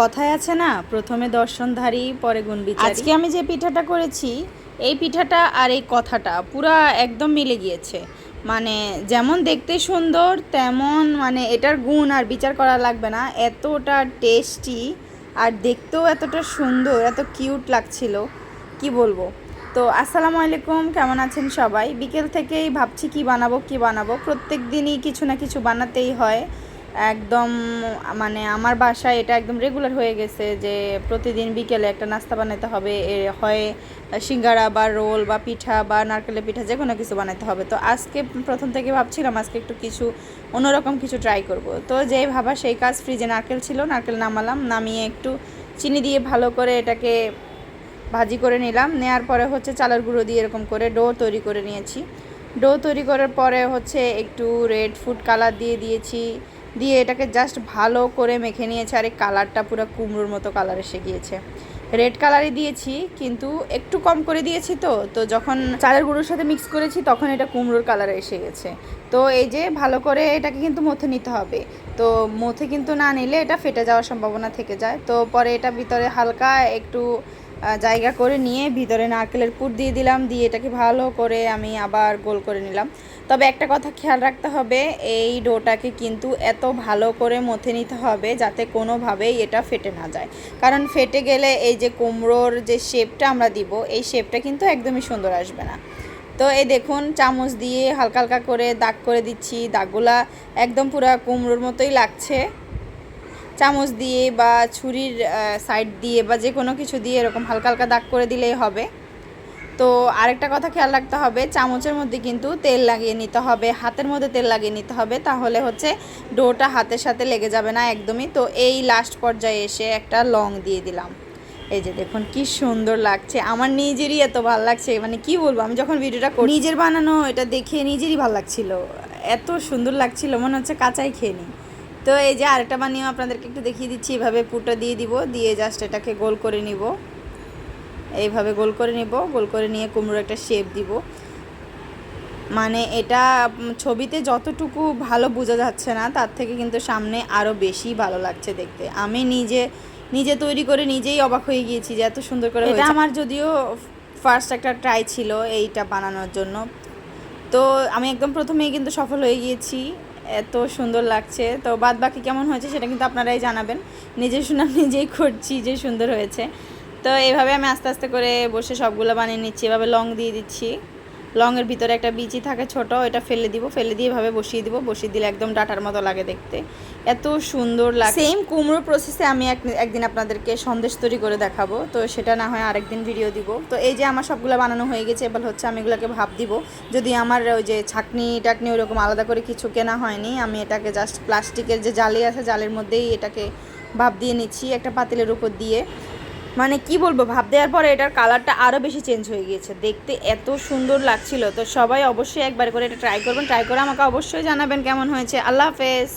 কথায় আছে না, প্রথমে দর্শনধারী, পরে গুণ বিচার। আজকে আমি যে পিঠাটা করেছি, এই পিঠাটা আর এই কথাটা পুরা একদম মিলে গিয়েছে। মানে যেমন দেখতে সুন্দর, তেমন মানে এটার গুণ আর বিচার করা লাগবে না। এতটা টেস্টি আর দেখতেও এতটা সুন্দর, এত কিউট লাগছিল। কি বলব? তো আসসালামু আলাইকুম, কেমন আছেন সবাই? বিকেল থেকেই ভাবছি কি বানাবো কি বানাবো? প্রত্যেক দিনই কিছু না কিছু বানাতেই হয়। একদম মানে আমার বাসায় এটা একদম রেগুলার হয়ে গেছে যে প্রতিদিন বিকেলে একটা নাস্তা বানাতে হবে। হয় সিঙ্গারা বা রোল বা পিঠা বা নারকেলের পিঠা যে কোনো কিছু বানাতে হবে। তো আজকে প্রথম থেকে ভাবছিলাম আজকে একটু কিছু অন্যরকম কিছু ট্রাই করব। তো যেই ভাবা সেই কাজ ফ্রিজে নারকেল ছিল, নারকেল নামালাম, নামিয়ে একটু চিনি দিয়ে ভালো করে এটাকে ভাজি করে নিলাম। নেয়ার পরে হচ্ছে চালের গুঁড়ো দিয়ে এরকম করে ডো তৈরি করে নিয়েছি। ডো তৈরি করার পরে হচ্ছে একটু রেড ফুড কালার দিয়ে দিয়েছি। দিয়ে এটাকে জাস্ট ভালো করে মেখে নিয়েছে আর এই কালারটা পুরো কুমড়োর মতো কালার এসে গিয়েছে। রেড কালারই দিয়েছি, কিন্তু একটু কম করে দিয়েছি তো তো যখন চালের গুঁড়োর সাথে মিক্স করেছি তখন এটা কুমড়োর কালারে এসে গেছে। তো এই যে ভালো করে এটাকে কিন্তু মথে নিতে হবে। তো মথে কিন্তু না নিলে এটা ফেটে যাওয়ার সম্ভাবনা থেকে যায়। তো পরে এটা ভিতরে হালকা একটু জায়গা করে নিয়ে ভিতরে নারকেলের পুর দিয়ে দিলাম, দিয়ে এটাকে ভালো করে আমি আবার গোল করে নিলাম। তবে একটা কথা খেয়াল রাখতে হবে, এই ডোটাকে কিন্তু এত ভালো করে মথে নিতে হবে যাতে কোনোভাবেই এটা ফেটে না যায়। কারণ ফেটে গেলে এই যে কুমড়োর যে শেপটা আমরা দিব, এই শেপটা কিন্তু একদমই সুন্দর আসবে না। তো এই দেখুন, চামচ দিয়ে হালকা হালকা করে দাগ করে দিচ্ছি, দাগগুলা একদম পুরো কুমড়োর মতোই লাগছে। চামচ দিয়ে বা ছুরির সাইড দিয়ে বা যে কোনো কিছু দিয়ে এরকম হালকা হালকা দাগ করে দিলেই হবে। তো আরেকটা কথা খেয়াল রাখতে হবে, চামচের মধ্যে কিন্তু তেল লাগিয়ে নিতে হবে, হাতের মধ্যে তেল লাগিয়ে নিতে হবে, তাহলে হচ্ছে ডোটা হাতের সাথে লেগে যাবে না একদমই। তো এই লাস্ট পর্যায়ে এসে একটা লং দিয়ে দিলাম। এই যে দেখুন কি সুন্দর লাগছে, আমার নিজেরই এত ভালো লাগছে মানে কি বলব, আমি যখন ভিডিওটা করি নিজের বানানো, এটা দেখে নিজেরই ভালো লাগছিল। এত সুন্দর লাগছিল, মনে হচ্ছে কাঁচাই খেয়ে নিই। তো এই যে আরেকটা বানিয়েও আপনাদেরকে একটু দেখিয়ে দিচ্ছি এভাবে পুরোটা দিয়ে দিব দিয়ে জাস্ট এটাকে গোল করে নিব। এইভাবে গোল করে নিব গোল করে নিয়ে কুমড়োর একটা শেপ দিব। মানে এটা ছবিতে যতটুকু ভালো বোঝা যাচ্ছে না তার থেকে কিন্তু সামনে আরও বেশি ভালো লাগছে দেখতে। আমি নিজে নিজে তৈরি করে নিজেই অবাক হয়ে গিয়েছি যে এত সুন্দর করে এটা আমার যদিও ফার্স্ট একটা ট্রাই ছিল এইটা বানানোর জন্য। তো আমি একদম প্রথমেই কিন্তু সফল হয়ে গিয়েছি। এত সুন্দর লাগছে। তো বাদ বাকি কেমন হয়েছে সেটা কিন্তু আপনারাই জানাবেন। নিজে সুনাম নিজেই করছি যে সুন্দর হয়েছে। তো এভাবে আমি আস্তে আস্তে করে বসে সবগুলো বানিয়ে নিচ্ছি। এভাবে লং দিয়ে দিচ্ছি। লংয়ের ভিতরে একটা বিচি থাকে ছোট এটা ফেলে দিব, ফেলে দিয়ে এভাবে বসিয়ে দিব, বসিয়ে দিলে একদম ডাটার মতো লাগে দেখতে। এত সুন্দর লাগে সেম কুমড়ো প্রসেসে আমি এক একদিন আপনাদেরকে সন্দেশ তৈরি করে দেখাবো। তো সেটা না হয় আরেকদিন ভিডিও দিব। তো এই যে আমার সবগুলো বানানো হয়ে গেছে, এবার হচ্ছে আমি এগুলোকে ভাব দিব। যদি আমার ওই যে ছাকনি টাকনি ওরকম আলাদা করে কিছু কেনা হয়নি, আমি এটাকে জাস্ট প্লাস্টিকের যে জালি আছে, জালের মধ্যেই এটাকে ভাব দিয়ে নিচ্ছি একটা পাতিলের উপর দিয়ে। মানে কি বলব, ভাব দেওয়ার পরে এটার কালারটা আরও বেশি চেঞ্জ হয়ে গিয়েছে। দেখতে এত সুন্দর লাগছিল। তো সবাই অবশ্যই একবার করে এটা ট্রাই করবেন। ট্রাই করে আমাকে অবশ্যই জানাবেন কেমন হয়েছে। আল্লাহ হাফেজ।